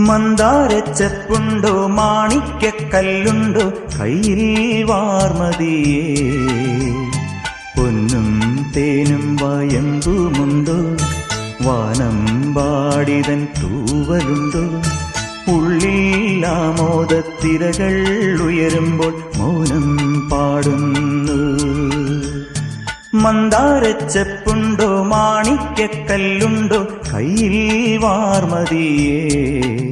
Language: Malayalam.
മന്ദാരച്ചെപ്പുണ്ടോ മാണിക്കല്ലുണ്ടോ കയ്യിൽ വാർമതിയേ. പൊന്നും തേനും വയമ്പുമുണ്ടോ വാനം പാടിതൻ തൂവലുണ്ടോ? ഉള്ളിൽ ആമോദത്തിരകൾ ഉയരുമ്പോൾ മൗനം പാടുന്നു. മന്ദാരച്ചെപ്പുണ്ടോ മാണിക്കല്ലുണ്ടോ കയ്യിൽ വാർമതിയേ.